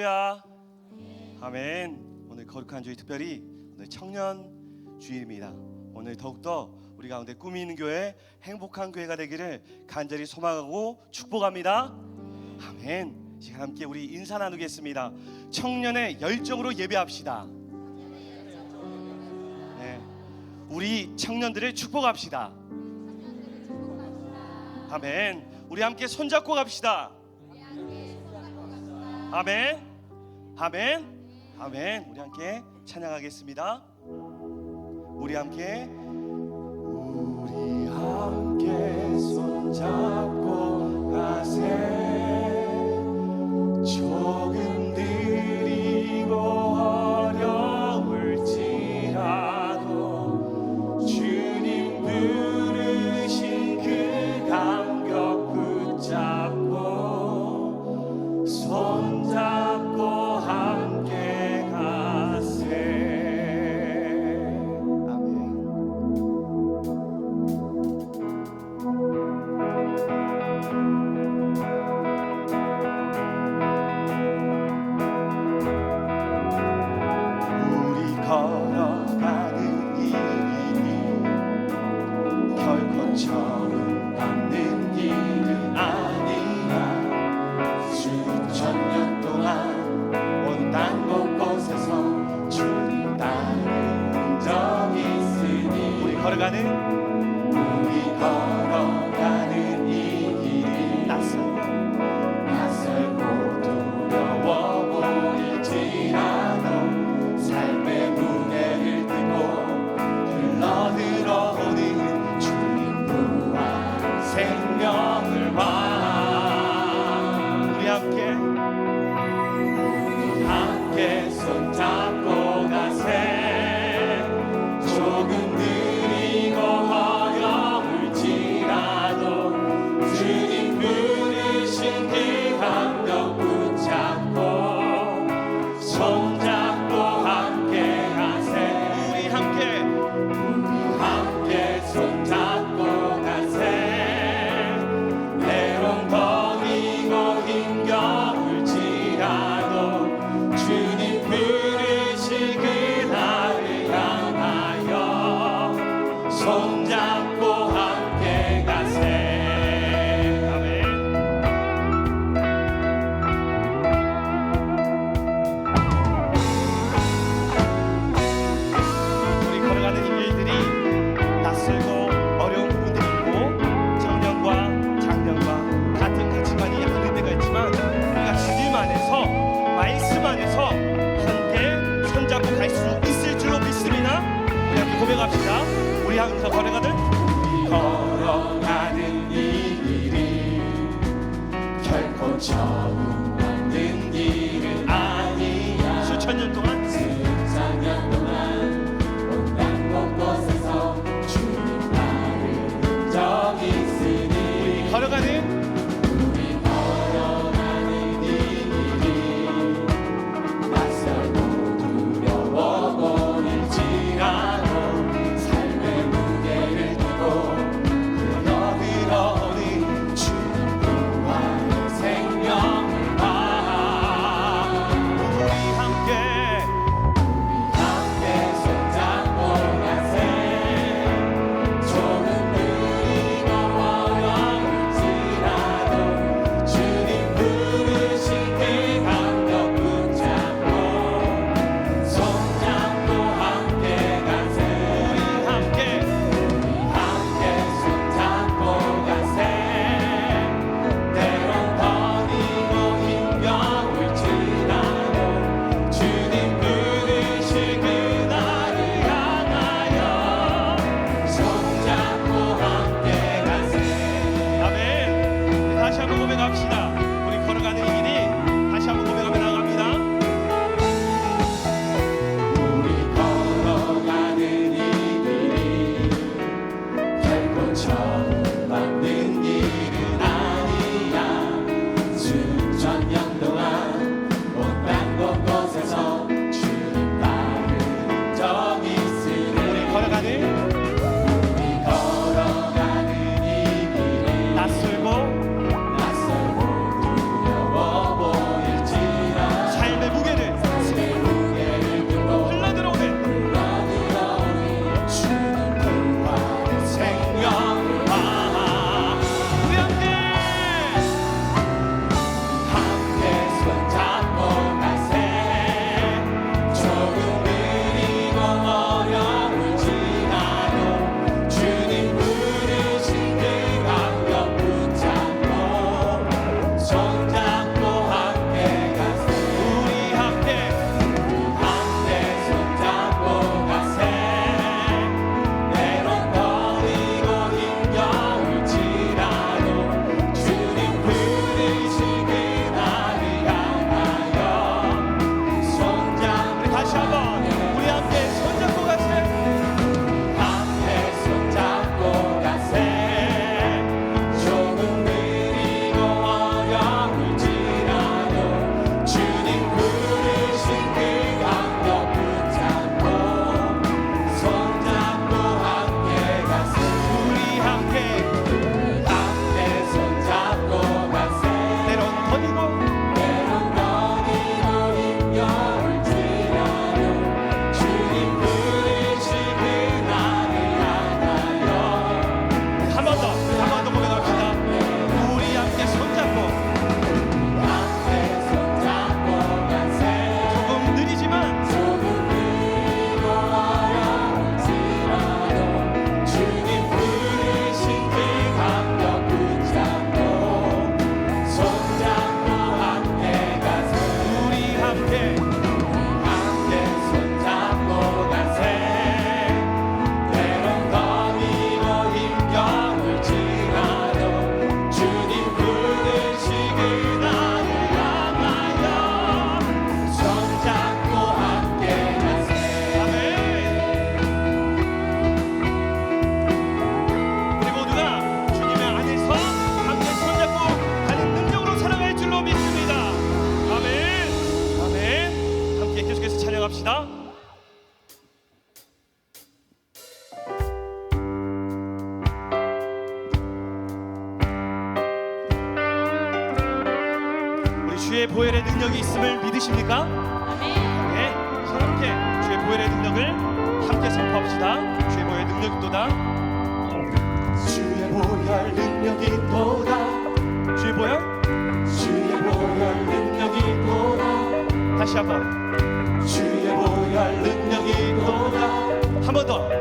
야 아멘. 오늘 거룩한 주일 특별히 오늘 청년 주일입니다. 오늘 더욱더 우리 가운데 꿈이 있는 교회, 행복한 교회가 되기를 간절히 소망하고 축복합니다. 아멘. 지금 함께 우리 인사 나누겠습니다. 청년의 열정으로 예배합시다. 네. 우리 청년들을 축복합시다. 아멘. 우리 함께 손잡고 갑시다. 아멘. 아멘. 아멘. 우리 함께 찬양하겠습니다. 우리 함께 우리 함께 손잡고 가세 능력이 있음을 믿으십니까? 네. 새롭게 주의 보혈의 능력을 함께 선포합시다. 주의 보혈 능력이 또다. 주의 보혈 능력이 또다. 주의 보혈? 주의 보혈 능력이 또다. 다시 한번. 주의 보혈 능력이 또다. 한 번 더.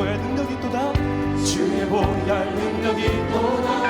보혈 능력이 또다 주의 보혈 능력이 또다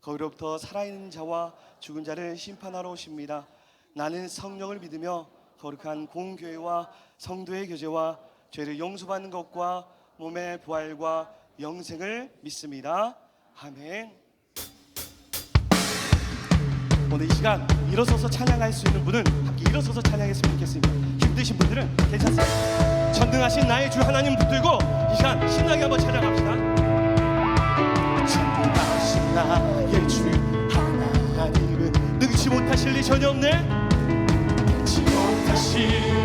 거기로부터 살아있는 자와 죽은 자를 심판하러 오십니다. 나는 성령을 믿으며 거룩한 공교회와 성도의 교제와 죄를 용서받는 것과 몸의 부활과 영생을 믿습니다. 아멘. 오늘 이 시간 일어서서 찬양할 수 있는 분은 함께 일어서서 찬양했으면 좋겠습니다. 힘드신 분들은 괜찮습니다. 전능하신 나의 주 하나님 붙들고 이 시간 신나게 한번 찬양합시다. 전혀 없네. 지 못하실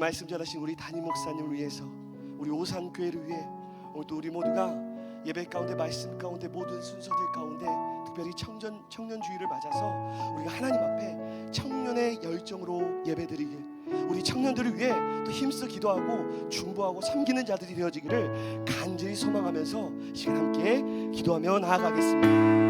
말씀 전하신 우리 담임 목사님을 위해서 우리 오산 교회를 위해 오늘도 우리 모두가 예배 가운데 말씀 가운데 모든 순서들 가운데 특별히 청년 청년 주의를 맞아서 우리가 하나님 앞에 청년의 열정으로 예배드리길 우리 청년들을 위해 또 힘써 기도하고 중보하고 섬기는 자들이 되어지기를 간절히 소망하면서 시간 함께 기도하며 나아가겠습니다.